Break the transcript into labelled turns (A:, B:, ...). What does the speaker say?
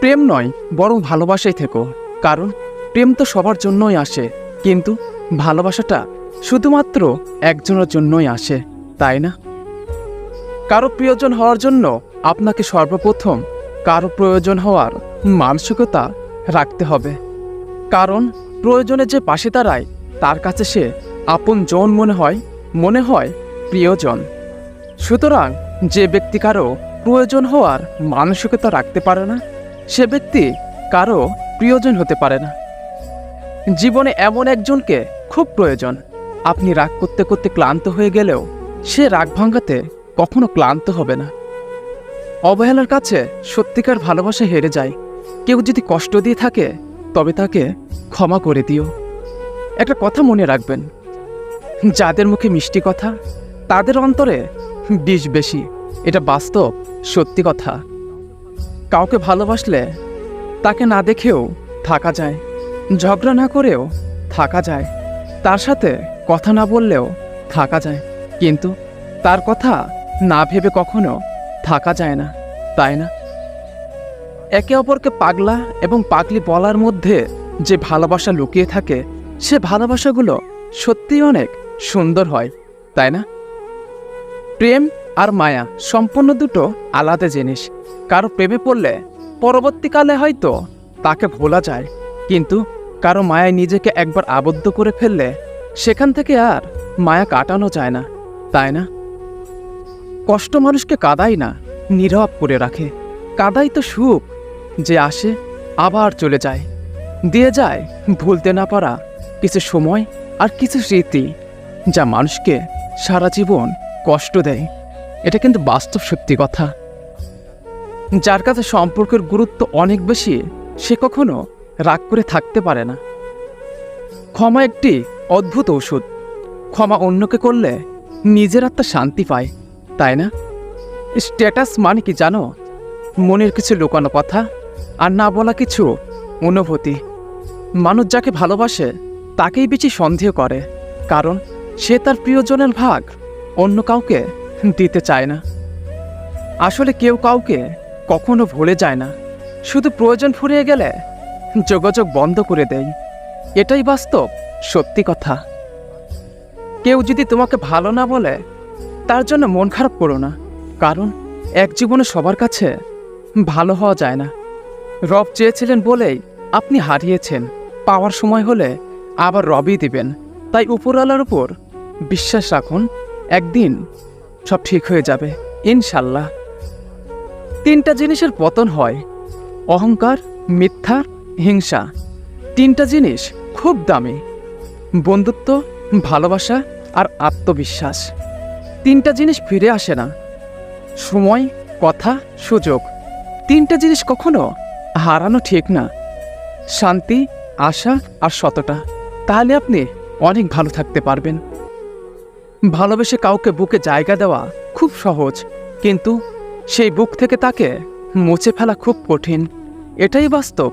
A: প্রেম নয়, বরং ভালোবাসাই থেকো। কারণ প্রেম তো সবার জন্যই আসে। কিন্তু ভালোবাসাটা শুধুমাত্র একজনের জন্যই আসে, তাই না? কারও প্রিয়জন হওয়ার জন্য আপনাকে সর্বপ্রথম কারও প্রয়োজন হওয়ার মানসিকতা রাখতে হবে। কারণ প্রয়োজনে যে পাশে দাঁড়ায়, তার কাছে সে আপন জন মনে হয় মনে হয় প্রিয়জন। সুতরাং যে ব্যক্তি কারও প্রয়োজন হওয়ার মানসিকতা রাখতে পারে না সে ব্যক্তি কারও প্রিয়জন হতে পারে না। জীবনে এমন একজনকে খুব প্রয়োজন। আপনি রাগ করতে করতে ক্লান্ত হয়ে গেলেও সে রাগ ভাঙাতে কখনো ক্লান্ত হবে না। অবহেলার কাছে সত্যিকার ভালোবাসা হেরে যায়। কেউ যদি কষ্ট দিয়ে থাকে, তবে তাকে ক্ষমা করে দিও। একটা কথা মনে রাখবেন, যাদের মুখে মিষ্টি কথা, তাদের অন্তরে বিষ বেশি। এটা বাস্তব, সত্যি কথা। কাউকে ভালোবাসলে তাকে না দেখেও থাকা যায়, ঝগড়া না করেও থাকা যায়, তার সাথে কথা না বললেও থাকা যায়। কিন্তু তার কথা না ভেবে কখনো থাকা যায় না, তাই না? একে অপরকে পাগলা এবং পাগলি বলার মধ্যে যে ভালোবাসা লুকিয়ে থাকে, সে ভালোবাসাগুলো সত্যিই অনেক সুন্দর হয়, তাই না? প্রেম আর মায়া সম্পূর্ণ দুটো আলাদা জিনিস। কারও প্রেমে পড়লে পরবর্তীকালে হয়তো তাকে ভোলা যায়, কিন্তু কারও মায়ায় নিজেকে একবার আবদ্ধ করে ফেললে সেখান থেকে আর মায়া কাটানো যায় না, তাই না? কষ্ট মানুষকে কাদাই না, নীরব করে রাখে। কাদাই তো সুখ, যে আসে আবার চলে যায়। দিয়ে যায় ভুলতে না পারা কিছু সময় আর কিছু স্মৃতি, যা মানুষকে সারা জীবন কষ্ট দেয়। এটা কিন্তু বাস্তব সত্যি কথা। যার কাছে সম্পর্কের গুরুত্ব অনেক বেশি, সে কখনো রাগ করে থাকতে পারে না। ক্ষমা একটি অদ্ভুত ওষুধ ক্ষমা অন্যকে করলে নিজের আত্মা শান্তি পায়, তাই না? স্ট্যাটাস মানে কি জানো? মনের কিছু লুকানো কথা আর না বলা কিছু অনুভূতি। মানুষ যাকে ভালোবাসে, তাকেই বেশি সন্দেহ করে, কারণ সে তার প্রিয়জনের ভাগ, অন্য কাউকে দিতে চায় না। আসলে কেউ কাউকে কখনো ভুলে যায় না। শুধু প্রয়োজন ফুরিয়ে গেলে যোগাযোগ বন্ধ করে দেয়। এটাই বাস্তব, সত্যি কথা। কেউ যদি তোমাকে ভালো না বলে, তার জন্য মন খারাপ করো না। কারণ এক জীবনে সবার কাছে ভালো হওয়া যায় না। রব চেয়েছিলেন বলেই আপনি হারিয়েছেন। পাওয়ার সময় হলে আবার রবই দিবেন। তাই উপরওয়ালার উপর বিশ্বাস রাখুন, একদিন সব ঠিক হয়ে যাবে, ইনশাল্লাহ। তিনটা জিনিসের পতন হয়, অহংকার, মিথ্যা, হিংসা। তিনটা জিনিস খুব দামি, বন্ধুত্ব, ভালোবাসা আর আত্মবিশ্বাস। তিনটা জিনিস ফিরে আসে না, সময়, কথা, সুযোগ। তিনটা জিনিস কখনো হারানো ঠিক না, শান্তি, আশা আর সততা। তাহলে আপনি অনেক ভালো থাকতে পারবেন। ভালোবেসে কাউকে বুকে জায়গা দেওয়া খুব সহজ, কিন্তু সেই বুক থেকে তাকে মুছে ফেলা খুব কঠিন। এটাই বাস্তব।